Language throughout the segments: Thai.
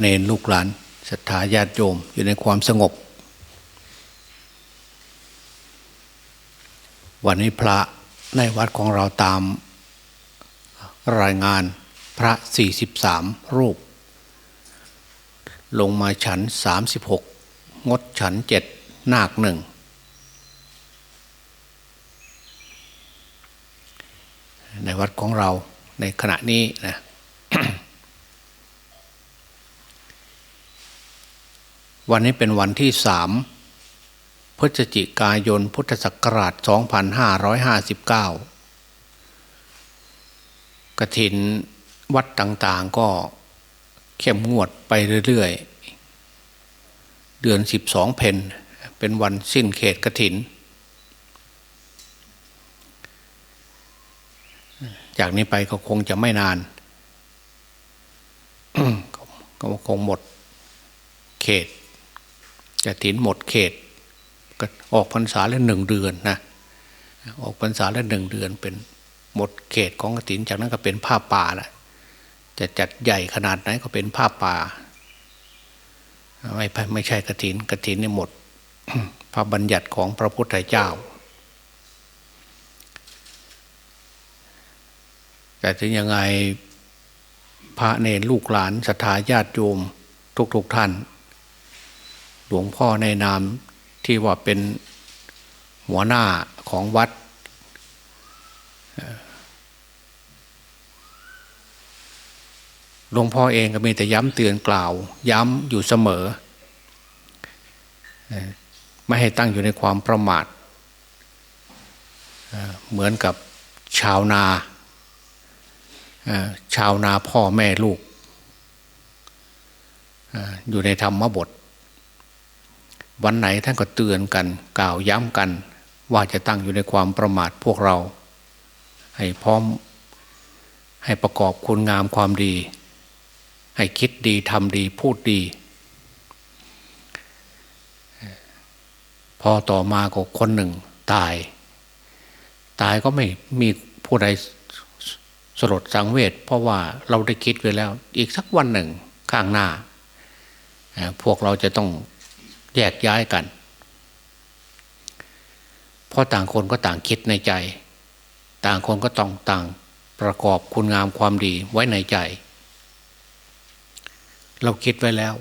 เนนลูกหลานศรัทธาญาติโยมอยู่ในความสงบ วันนี้พระในวัดของเราตามรายงานพระ 43 รูป ลงมาฉัน 36 งดฉันเจ็ดนาคหนึ่งในวัดของเราในขณะนี้นะ วันนี้เป็นวันที่สามพฤศจิกายนพุทธศักราช 2559 กระถินวัดต่างๆก็เข้มงวดไปเรื่อยๆ เดือน 12 เพนเป็นวันสิ้นเขตกระถิน จากนี้ไปก็คงจะไม่นานก็คงหมดเขต กระถินหมดเขตก็ออกพรรษาแล้วหนึ่งเดือนนะออกพรรษาแล้วหนึ่งเดือนเป็นหมดเขตของกระถินจากนั้นก็เป็นผ้าป่าแหละจะจัดใหญ่ขนาดไหนก็เป็นผ้าป่าไม่ไม่ใช่กระถินกระถินนี่หมด พระบัญญัติของพระพุทธเจ้าแต่ถึงยังไงพระเนรลูกหลานศรัทธาญาติโยมทุกๆทท่าน หลวงพ่อในนามที่ว่าเป็นหัวหน้าของวัด หลวงพ่อเองก็มีแต่ย้ำเตือนกล่าว ย้ำอยู่เสมอ ไม่ให้ตั้งอยู่ในความประมาท เหมือนกับชาวนา ชาวนาพ่อแม่ลูก อยู่ในธรรมบท วันไหนท่านก็เตือนกัน กล่าวย้ำกัน ว่าจะตั้งอยู่ในความประมาทพวกเรา ให้พร้อมให้ประกอบคุณงามความดี ให้คิดดีทำดีพูดดี พอต่อมาก็คนหนึ่งตาย ตายก็ไม่มีผู้ใดสลดสังเวชเพราะว่าเราได้คิดไว้แล้ว อีกสักวันหนึ่งข้างหน้า พวกเราจะต้อง แยกย้ายกัน เพราะต่างคนก็ต่างคิดในใจ ต่างคนก็ต้องต่างประกอบคุณงามความดีไว้ในใจ เราคิดไว้แล้ว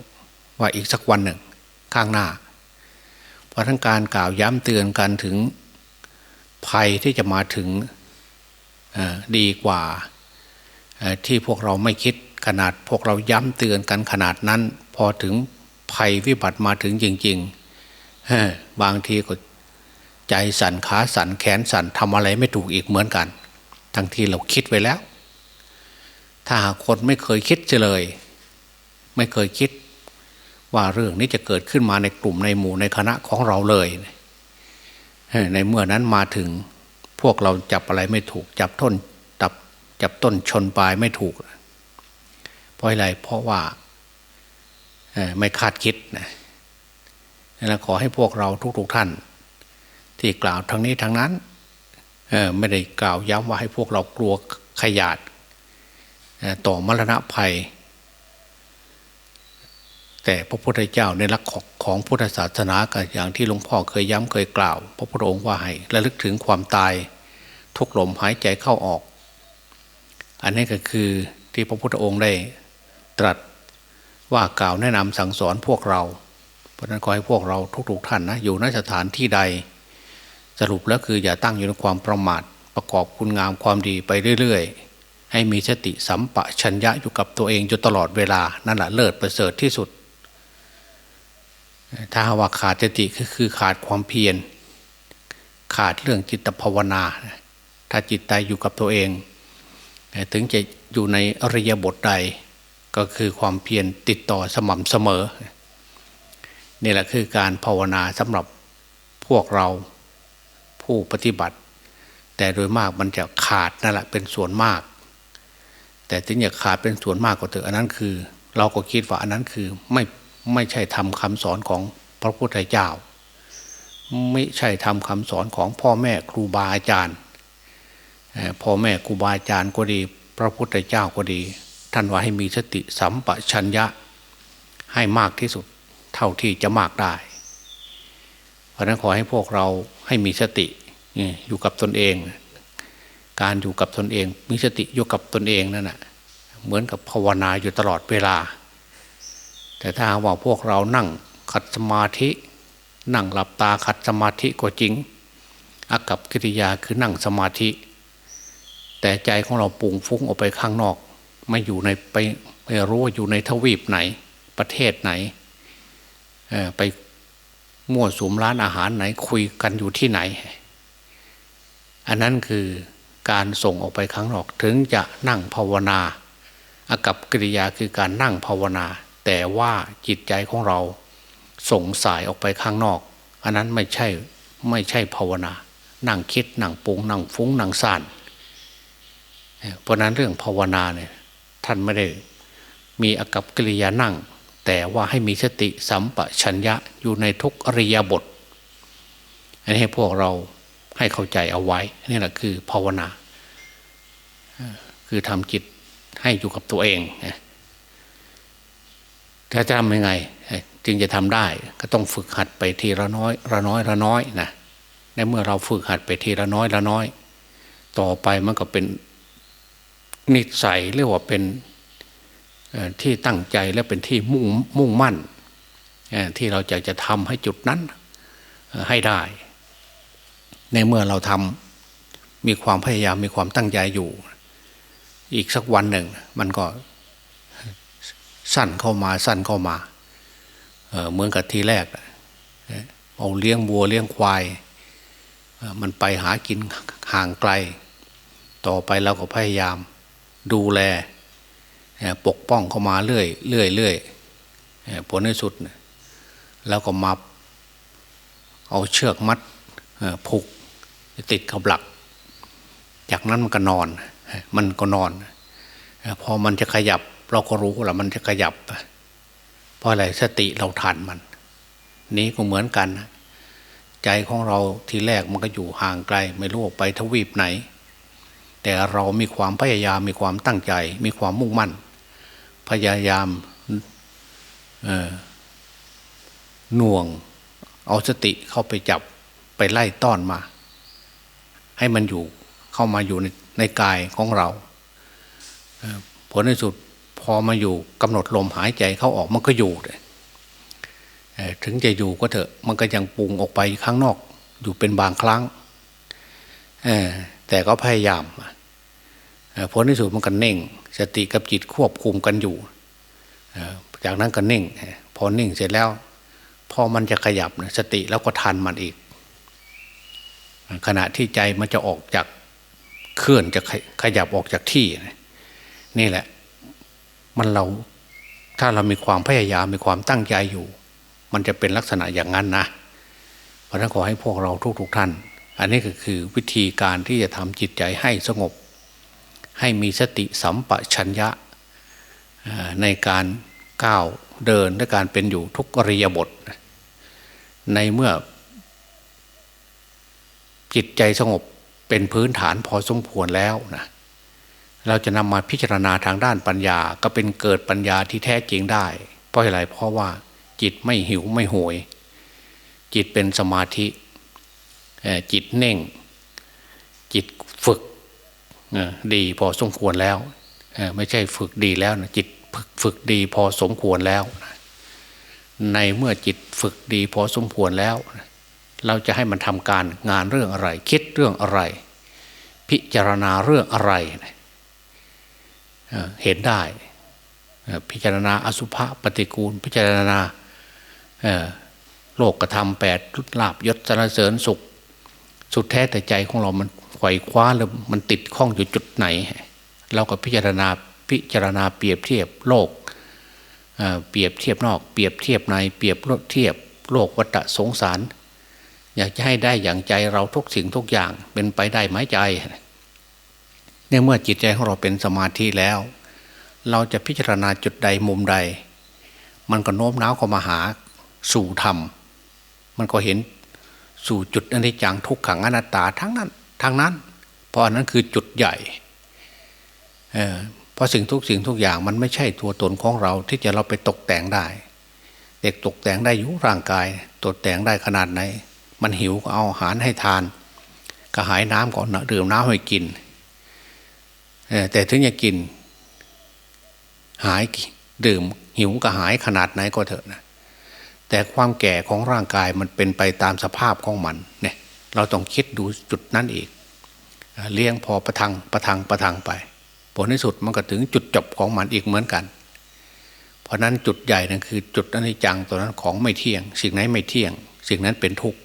ว่าอีกสักวันหนึ่งข้างหน้า เพราะทั้งการกล่าวย้ำเตือนกันถึงภัยที่จะมาถึงดีกว่าที่พวกเราไม่คิดขนาดพวกเราย้ำเตือนกันขนาดนั้น พอถึง ภัยวิบัติมาถึงจริงๆบางทีก็ใจสั่นขาสั่นแขนสั่นทำอะไรไม่ถูกอีกเหมือนกัน ทั้งที่เราคิดไว้แล้ว ถ้าหากคนไม่เคยคิดเลย ไม่เคยคิด ว่าเรื่องนี้จะเกิดขึ้นมาในกลุ่มในหมู่ในคณะของเราเลยในเมื่อนั้นมาถึงพวกเราจับอะไรไม่ถูก จับต้นจับจับต้นชนปลายไม่ถูกเพราะอะไรเพราะว่า ไม่คาดคิดนะแล้วขอให้พวกเราทุกๆทท่าน ที่กล่าวทั้งนี้ทั้งนั้นไม่ได้กล่าวย้ำว่าให้พวกเรากลัวขยาดต่อมรณะภัย แต่พระพุทธเจ้าในหลักของพุทธศาสนาก็อย่างที่หลวงพ่อเคยย้ำเคยกล่าว พระพุทธองค์ว่าให้ระลึกถึงความตายทุกลมหายใจเข้าออก อันนี้ก็คือที่พระพุทธองค์ได้ตรัส ว่ากล่าวแนะนำสั่งสอนพวกเรา เพราะนั้นขอให้พวกเราทุกๆท่านนะอยู่ในสถานที่ใด สรุปแล้วคืออย่าตั้งอยู่ในความประมาทประกอบคุณงามความดีไปเรื่อยๆ ให้มีสติสัมปะชัญญะอยู่กับตัวเองอยู่ตลอดเวลานั่นแหละเลิศประเสริฐที่สุด ถ้าว่าขาดสติก็คือขาดความเพียรขาดเรื่องจิตภาวนา ถ้าจิตใจอยู่กับตัวเอง ถึงจะอยู่ในอริยบทใด ก็คือความเพียรติดต่อสม่ำเสมอ นี่แหละคือการภาวนาสำหรับพวกเราผู้ปฏิบัติ แต่โดยมากมันจะขาดนั่นแหละเป็นส่วนมาก แต่ถึงจะขาดเป็นส่วนมากก็เถอะอันนั้นคือ เราก็คิดว่าอันนั้นคือไม่ไม่ใช่ทำคำสอนของพระพุทธเจ้า ไม่ใช่ทำคำสอนของพ่อแม่ครูบาอาจารย์พ่อแม่ครูบาอาจารย์ก็ดี พระพุทธเจ้าก็ดี ท่านว่าให้มีสติสัมปชัญญะให้มากที่สุด เท่าที่จะมากได้ เพราะนั้นขอให้พวกเราให้มีสติอยู่กับตนเอง การอยู่กับตนเอง มีสติอยู่กับตนเองนั่นแหะเหมือนกับภาวนาอยู่ตลอดเวลา แต่ถ้าว่าพวกเรานั่งขัดสมาธินั่งหลับตาขัดสมาธิก็จริงอากับกิริยาคือนั่งสมาธิ แต่ใจของเราปุ่งฟุ้งออกไปข้างนอก ไม่อยู่ในไปไม่รู้ว่าอยู่ในทวีปไหน ประเทศไหนไปมั่วสุมร้านอาหารไหนคุยกันอยู่ที่ไหน อันนั้นคือการส่งออกไปข้างนอกถึงจะนั่งภาวนาอากับกิริยาคือการนั่งภาวนา แต่ว่าจิตใจของเราส่งสายออกไปข้างนอก อันนั้นไม่ใช่ไม่ใช่ภาวนา นั่งคิดนั่งปุงนั่งฟุ้งนั่งซ่านเพราะนั้นเรื่องภาวนาเนี่ย ท่านไม่ได้มีอากับกิริยานั่ง แต่ว่าให้มีสติสัมปชัญญะอยู่ในทุกอริยบท อันนี้ให้พวกเราให้เข้าใจเอาไว้ นี่แหละคือภาวนา คือทำจิตให้อยู่กับตัวเองถ้าจะทำยังไง จึงจะทำได้ ก็ต้องฝึกหัดไปทีละน้อยละน้อยละน้อยนะในเมื่อเราฝึกหัดไปทีละน้อยละน้อย ต่อไปมันก็เป็น นิสัยเรียกว่าเป็นที่ตั้งใจและเป็นที่มุ่งมุ่งมั่นที่เราจะจะทำให้จุดนั้นให้ได้ ในเมื่อเราทำมีความพยายามมีความตั้งใจอยู่ อีกสักวันหนึ่ง มันก็สั้นเข้ามาสั้นเข้ามาเหมือนกับทีแรกเอาเลี้ยงวัวเลี้ยงควายมันไปหากินห่างไกล ต่อไปเราก็พยายาม ดูแลปกป้องเข้ามาเรื่อยเรื่อยเรื่อยผลในสุด แล้วก็มาเอาเชือกมัดผูกติดกับหลัก จากนั้นมันก็นอน มันก็นอน พอมันจะขยับ เราก็รู้ว่ามันจะขยับ เพราะอะไรสติเราทันมัน นี้ก็เหมือนกัน ใจของเราทีแรกมันก็อยู่ห่างไกล ไม่รู้ไปทวีปไหน แต่เรามีความพยายามมีความตั้งใจ มีความมุ่งมั่น พยายามหน่วง เอาสติเข้าไปจับไปไล่ต้อนมา ให้มันอยู่เข้ามาอยู่ในในกายของเรา ผลในสุดพอมาอยู่กำหนดลมหายใจเข้าออกมันก็อยู่เลยถึงจะอยู่ก็เถอะมันก็ยังปรุงออกไปข้างนอก อยู่เป็นบางครั้งแต่ก็พยายาม ผลที่สุดมันก็เน่ง สติกับจิตควบคุมกันอยู่จากนั้นก็นิ่ง พอนิ่งเสร็จแล้ว พอมันจะขยับสติแล้วก็ทันมันอีก ขณะที่ใจมันจะออกจากเคลื่อนจะขยับออกจากที่ นี่แหละ มันเราถ้าเรามีความพยายามมีความตั้งใจอยู่ มันจะเป็นลักษณะอย่างนั้นนะเพราะนั้นขอให้พวกเราทุกๆทท่าน อันนี้ก็คือวิธีการที่จะทำจิตใจให้สงบ ให้มีสติสัมปชัญญะในการก้าวเดินและการเป็นอยู่ทุกอริยบท ในเมื่อ จิตใจสงบเป็นพื้นฐานพอสมควรแล้วนะเราจะนำมาพิจารณาทางด้านปัญญา ก็เป็นเกิดปัญญาที่แท้จริงได้ เพราะอะไรเพราะว่าจิตไม่หิวไม่โหยจิตเป็นสมาธิจิตเน่ง จิตฝึก ดีพอสมควรแล้วไม่ใช่ฝึกดีแล้วนะจิตฝึกดีพอสมควรแล้ว ในเมื่อจิตฝึกดีพอสมควรแล้ว เราจะให้มันทำการงานเรื่องอะไร คิดเรื่องอะไร พิจารณาเรื่องอะไร เห็นได้ พิจารณาอสุภะปฏิกูล พิจารณาโลกกระทำแปดทุลาบยศสรรเสริญสุข สุดแท้แต่ใจของเรามัน ไขว่คว้าหรือมันติดข้องอยู่จุดไหน เราก็พิจารณาพิจารณาเปรียบเทียบโลกเปรียบเทียบนอกเปรียบเทียบในเปรียบเทียบโลกวัฏสงสาร อยากจะให้ได้อย่างใจเราทุกสิ่งทุกอย่างเป็นไปได้ไหมใจเนี่ยเมื่อจิตใจของเราเป็นสมาธิแล้ว เราจะพิจารณาจุดใดมุมใด มันก็โน้มน้าวเข้ามาหาสู่ธรรม มันก็เห็นสู่จุดอนิจจังทุกขังอนัตตาทั้งนั้น ทั้งนั้น เพราะอันนั้นคือจุดใหญ่เเพราะสิ่งทุกสิ่งทุกอย่างมันไม่ใช่ตัวตนของเราที่จะเราไปตกแต่งได้ เด็กตกแต่งได้อยู่ร่างกาย ตกแต่งได้ขนาดไหน มันหิวก็เอาอาหารให้ทานกระหายน้ำก่อนดื่มน้ำให้กินแต่ถึงจะกิน หายดื่มหิวกระหายขนาดไหนก็เถอะนะแต่ความแก่ของร่างกายมันเป็นไปตามสภาพของมันเนี่ย เราต้องคิดดูจุดนั้นอีก เลี้ยงพอประทังประทังประทังไป ผลที่สุดมันก็ถึงจุดจบของมันอีกเหมือนกัน เพราะนั้นจุดใหญ่นั่นคือจุดอนิจจังตัวนั้นของไม่เที่ยง สิ่งไหนไม่เที่ยง สิ่งนั้นเป็นทุกข์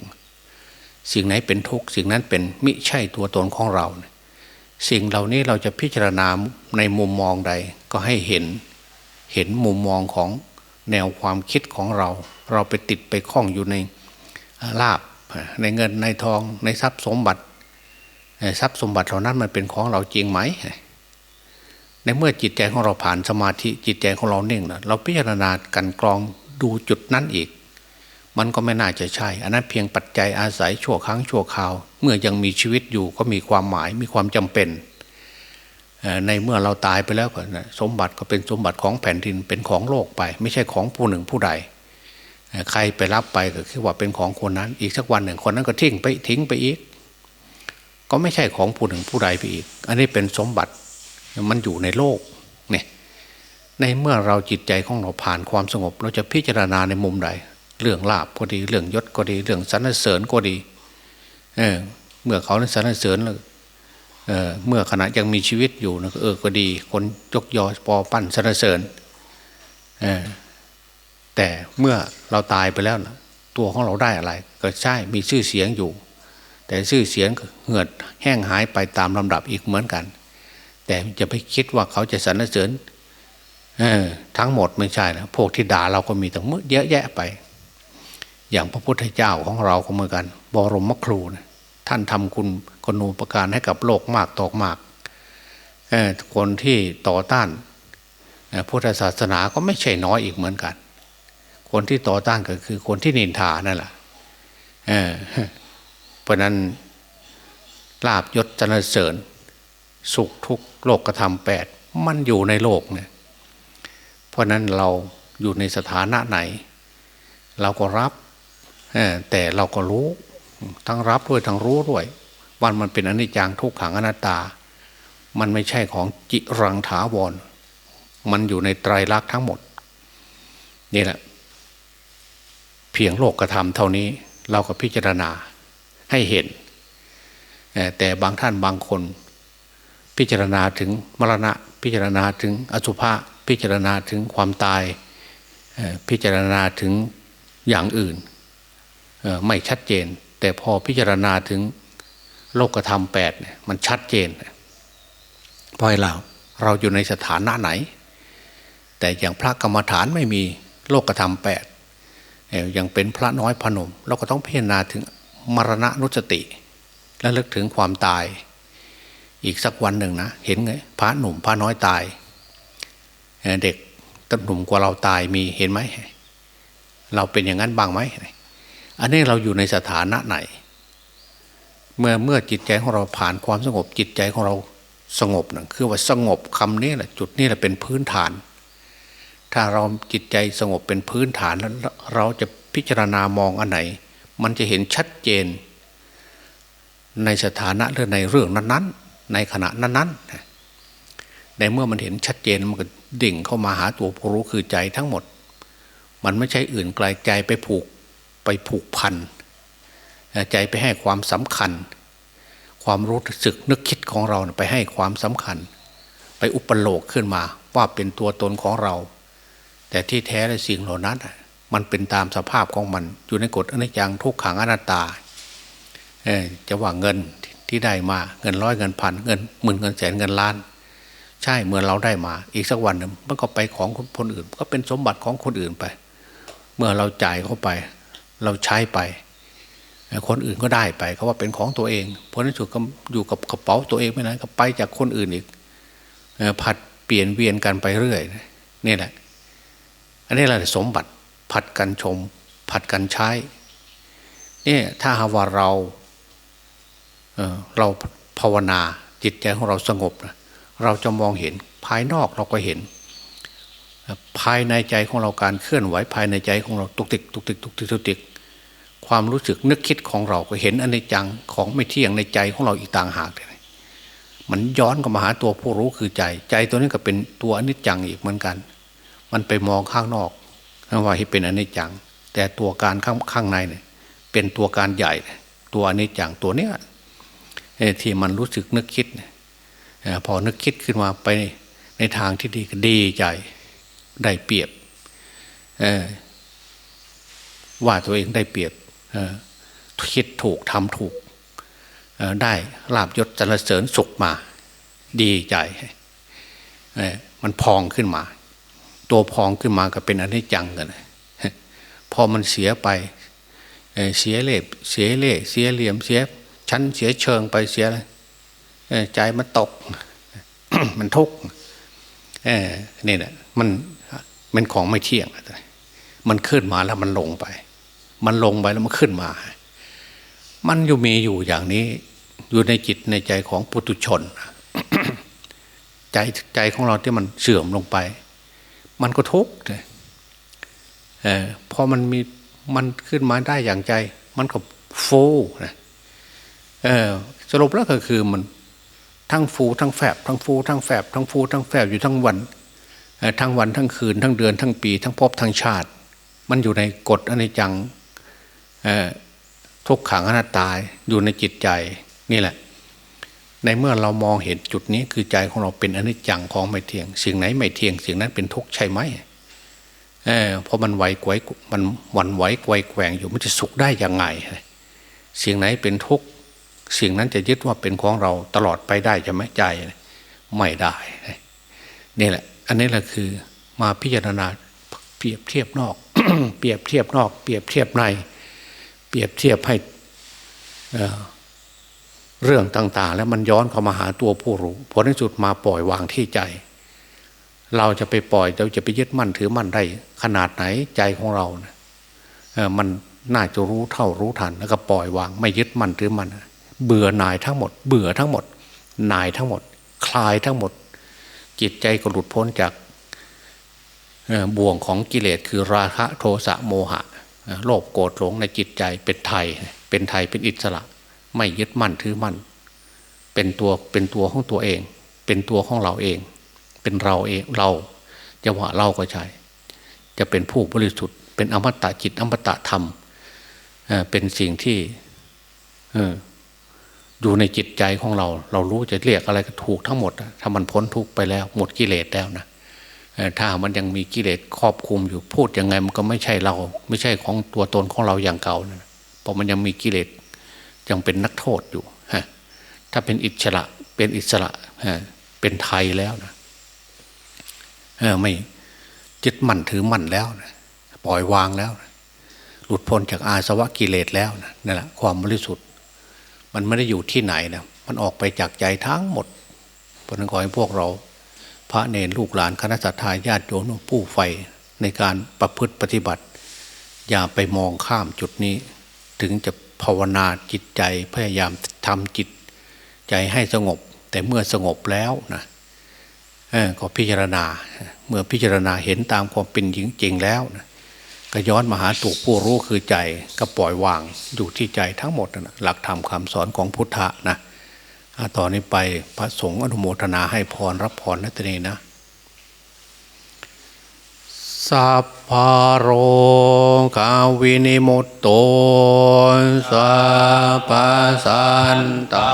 สิ่งไหนเป็นทุกข์สิ่งนั้นเป็นมิใช่ตัวตนของเรา สิ่งเหล่านี้เราจะพิจารณาในมุมมองใดก็ให้เห็นเห็นมุมมองของแนวความคิดของเรา เราไปติดไปคล้องอยู่ในลาบ ในเงินในทองในทรัพย์สมบัติทรัพย์สมบัติเหล่านั้นมันเป็นของเราจริงไหม ในเมื่อจิตใจของเราผ่านสมาธิจิตใจของเราเน่งแล้วเราพิจารณากันกรองดูจุดนั้นอีก มันก็ไม่น่าจะใช่ อันนั้นเพียงปัจจัยอาศัยชั่วครั้งชั่วคราว เมื่อยังมีชีวิตอยู่ก็มีความหมายมีความจำเป็น ในเมื่อเราตายไปแล้วสมบัติก็เป็นสมบัติของแผ่นดินเป็นของโลกไป ไม่ใช่ของผู้หนึ่งผู้ใด ใครไปรับไปก็คือว่าเป็นของคนนั้น อีกสักวันหนึ่งคนนั้นก็ทิ้งไปทิ้งไปอีก ก็ไม่ใช่ของผู้หนึ่งผู้ใดไปอีก อันนี้เป็นสมบัติมันอยู่ในโลกเนี่ยในเมื่อเราจิตใจของเราผ่านความสงบ เราจะพิจารณาในมุมใด เรื่องลาบก็ดี เรื่องยศก็ดี เรื่องสรรเสริญก็ดีเออเมื่อเขาสรรเสริญเออเมื่อขณะยังมีชีวิตอยู่นะเออก็ดี คนยกยอปอปั้นสรรเสริญเออ แต่เมื่อเราตายไปแล้วนะตัวของเราได้อะไร ก็ใช่มีชื่อเสียงอยู่ แต่ชื่อเสียงเหือดแห้งหายไปตามลำดับอีกเหมือนกัน แต่จะไปคิดว่าเขาจะสรรเสริญทั้งหมดไม่ใช่นะพวกที่ด่าเราก็มีตั้งเยอะแยะไป อย่างพระพุทธเจ้าของเราก็เหมือนกัน บรมครูนะท่านทำคุณกนูประการให้กับโลกมากตอกมากคนที่ต่อต้านพุทธศาสนาก็ไม่ใช่น้อยอีกเหมือนกัน คนที่ต่อต้านก็คือคนที่นินทานั่นแหละเพราะนั้นลาบยศจรเสริญ สุขทุกโลกกระทำแปดมันอยู่ในโลกเนี่ยเพราะนั้นเราอยู่ในสถานะไหน เราก็รับแต่เราก็รู้ ทั้งรับด้วยทั้งรู้ด้วยวันมันเป็นอนิจจังทุกขังอนัตตา มันไม่ใช่ของจิรังถาวร มันอยู่ในไตรลักษณ์ทั้งหมด นี่แหละ เพียงโลกกระทำเท่านี้ เราก็พิจารณาให้เห็น แต่บางท่านบางคน พิจารณาถึงมรณะ พิจารณาถึงอสุภะพิจารณาถึงความตาย พิจารณาถึงอย่างอื่น ไม่ชัดเจน แต่พอพิจารณาถึงโลกธรรมแปดมันชัดเจนพอให้เราเราอยู่ในสถานะไหน แต่อย่างพระกรรมฐานไม่มีโลกธรรมแปด ยังเป็นพระน้อยพนม เราก็ต้องพิจารณาถึงมรณะนุสติ และลึกถึงความตาย อีกสักวันหนึ่งนะ เห็นไงพระหนุ่มพระน้อยตาย เด็กตหนุ่มกว่าเราตายมีเห็นไหม เราเป็นอย่างนั้นบ้างไหม อันนี้เราอยู่ในสถานะไหน เมื่อเมื่อจิตใจของเราผ่านความสงบจิตใจของเราสงบนะคือว่าสงบคำนี้แหละจุดนี้แหละเป็นพื้นฐาน ถ้าเราจิตใจสงบเป็นพื้นฐานแล้วเราจะพิจารณามองอันไหน มันจะเห็นชัดเจน ในสถานะหรือในเรื่องนั้นๆ ในขณะนั้นๆในเมื่อมันเห็นชัดเจนมันก็ดิ่งเข้ามาหาตัวผู้รู้คือใจทั้งหมด มันไม่ใช่อื่นไกลใจไปผูกไปผูกพันใจไปให้ความสำคัญ ความรู้สึกนึกคิดของเราไปให้ความสำคัญ ไปอุปโลกขึ้นมาว่าเป็นตัวตนของเรา แต่ที่แท้และสิ่งเหล่านั้นมันเป็นตามสภาพของมัน อยู่ในกฎอนิจจังทุกขังอนัตตาจะว่าเงินที่ได้มาเงินร้อยเงินพันเงินหมื่นเงินแสนเงินล้าน ใช่เมื่อเราได้มา อีกสักวันหนึ่งมันก็ไปของคนอื่น ก็เป็นสมบัติของคนอื่นไป เมื่อเราจ่ายเข้าไป เราใช้ไป คนอื่นก็ได้ไปเขาว่าเป็นของตัวเองเพราะนั้นสุดก็อยู่กับกระเป๋าตัวเองไม่นานก็ไปจากคนอื่นอีกผัดเปลี่ยนเวียนกันไปเรื่อยนี่แหละ อันนี้แหละสมบัติผัดกันชม ผัดกันใช้เนี่ยถ้าหาว่าเราเเราภาวนาจิตใจของเราสงบเราจะมองเห็นภายนอกเราก็เห็น ภายในใจของเราการเคลื่อนไหวภายในใจของเราตุกติกตุกติกตุกติกตุกติกความรู้สึกนึกคิดของเราก็เห็นอนิจจังของไม่เที่ยงในใจของเราอีกต่างหากเลยมันย้อนกลับมาหาตัวผู้รู้คือใจ ใจตัวนี้ก็เป็นตัวอนิจจังอีกเหมือนกัน มันไปมองข้างนอกว่าให้เป็นอนิจจัง แต่ตัวการข้างข้างในเนี่ยเป็นตัวการใหญ่ ตัวอนิจจังตัวเนี้ยที่มันรู้สึกนึกคิดพอนึกคิดขึ้นมาไปในทางที่ดีก็ดีใจได้เปรียบว่าตัวเองได้เปรียบคิดถูกทำถูกได้ลาบยศจรเสริญสุขมา ดีใจมันพองขึ้นมา ตัวพองขึ้นมาก็เป็นอนิจจังกันพอมันเสียไปเสียเล่เสียเล่เสียเหลี่ยมเสียชั้นเสียเชิงไปเสียใจมันตก มันทุกข์นี่แหละมันมันของไม่เที่ยงมันขึ้นมาแล้วมันลงไป มันลงไปแล้วมันขึ้นมา มันอยู่มีอยู่อย่างนี้ อยู่ในจิตในใจของปุถุชน ใจใจของเราที่มันเสื่อมลงไป มันก็ทุกข์เลยเออพอมันมีมันขึ้นมาได้อย่างใจ มันก็ฟูนะเออสรุปแล้วก็คือมันทั้งฟูทั้งแฝบทั้งฟูทั้งแฝบทั้งฟูทั้งแฝบอยู่ทั้งวันทั้งวันทั้งคืนทั้งเดือนทั้งปี ทั้งภพทั้งชาติ มันอยู่ในกฎอนิจจังทุกขังอนัตตาอยู่ในจิตใจนี่แหละ ในเมื่อเรามองเห็นจุดนี้คือใจของเราเป็นอนิจจังของไม่เที่ยง สิ่งไหนไม่เที่ยง สิ่งนั้นเป็นทุกข์ใช่ไหมเออเพราะมันไหวกวยมันหวั่นไหวกวยแกว่งอยู่มันจะสุขได้ยังไง สิ่งไหนเป็นทุกข์สิ่งนั้นจะยึดว่าเป็นของเราตลอดไปได้จะไหมใจไม่ได้นี่แหละ อันนี้แหละคือมาพิจารณาเปรียบเทียบนอก เปรียบเทียบนอก เปรียบเทียบใน เปรียบเทียบให้ เรื่องต่าง ๆ แล้วมันย้อนเข้ามาหาตัวผู้รู้ผลที่สุดมาปล่อยวางที่ใจ เราจะไปปล่อยเราจะไปยึดมั่นถือมั่นได้ขนาดไหนใจของเราเนี่ยมันน่าจะรู้เท่ารู้ทันแล้วก็ปล่อยวาง ไม่ยึดมั่นถือมั่นเบื่อหน่ายทั้งหมด เบื่อทั้งหมดหน่ายทั้งหมด คลายทั้งหมด จิตใจก็หลุดพ้นจากบ่วงของกิเลสคือราคะโทสะโมหะโลภโกรธหลงในจิตใจเป็นไทย เป็นไทยเป็นอิสระ ไม่ยึดมั่นถือมั่น เป็นตัวเป็นตัวของตัวเอง เป็นตัวของเราเอง เป็นเราเองเราจะว่าเราก็ใช่ จะเป็นผู้บริสุทธิ์ เป็นอมตะจิตอมตะธรรมเป็นสิ่งที่อยู่ในจิตใจของเรา เรารู้จะเรียกอะไรก็ถูกทั้งหมด ถ้ามันพ้นทุกไปแล้ว หมดกิเลสแล้วนะถ้ามันยังมีกิเลสครอบคุมอยู่พูดยังไงมันก็ไม่ใช่เรา ไม่ใช่ของตัวตนของเราอย่างเก่านะเพราะมันยังมีกิเลส ยังเป็นนักโทษอยู่ฮะถ้าเป็นอิสระเป็นอิสระเป็นไทยแล้วนะเออไม่ยึดมั่นถือมั่นแล้วนะปล่อยวางแล้วนะหลุดพ้นจากอาสวะกิเลสแล้วนะนั่นแหละความบริสุทธิ์ มันไม่ได้อยู่ที่ไหนนะมันออกไปจากใจทั้งหมดเพราะนั้นขอให้พวกเรา พระเนรลูกหลานคณะสัตยาญาติโยมผู้ใฝ่ในการประพฤติปฏิบัติ อย่าไปมองข้ามจุดนี้ ถึงจะ ภาวนาจิตใจพยายามทำจิตใจให้สงบ แต่เมื่อสงบแล้วนะก็พิจารณาเมื่อพิจารณาเห็นตามความเป็นจริงแล้วนะก็ย้อนมาหาตัวผู้รู้คือใจก็ปล่อยวางอยู่ที่ใจทั้งหมดนะหลักธรรมคำสอนของพุทธะนะต่อนนี้ไปพระสงฆ์อนุโมทนาให้พรรับพรนัตเนนะ สัพพโรกาวินิมุตโตสัพพสันตา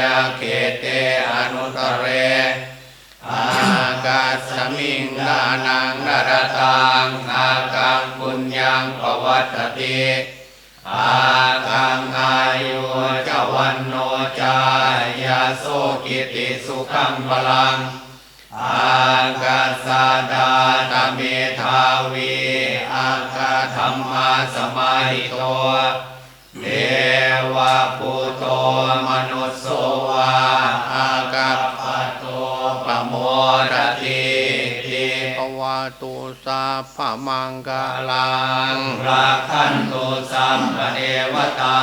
ปุญญาเขเตอนุตเร อากาสมิงดานังนรตังอากังปุญญังปวัตติอากังอายุจวันโนจายาโสกิติสุขังพลัง อากาสาดาตเมทาวีอากาธรรมาสมาหิโตเทวะปุโตม ตุสาพมังกาลังราคันตุสัมปเนวตา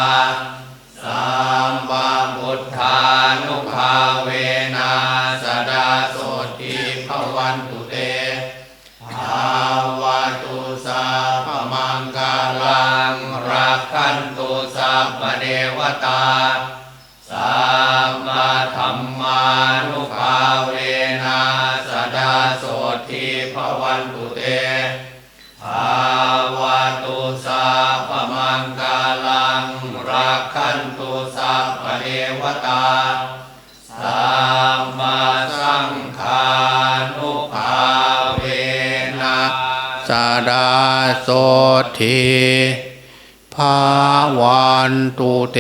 สัมปะพุทธานุภาเวนะสดาโสติภวันตุเตภาวะตุสาพมังกาลังรักขันตุสัพพเดวตา ดาโสทีภาวันตุเต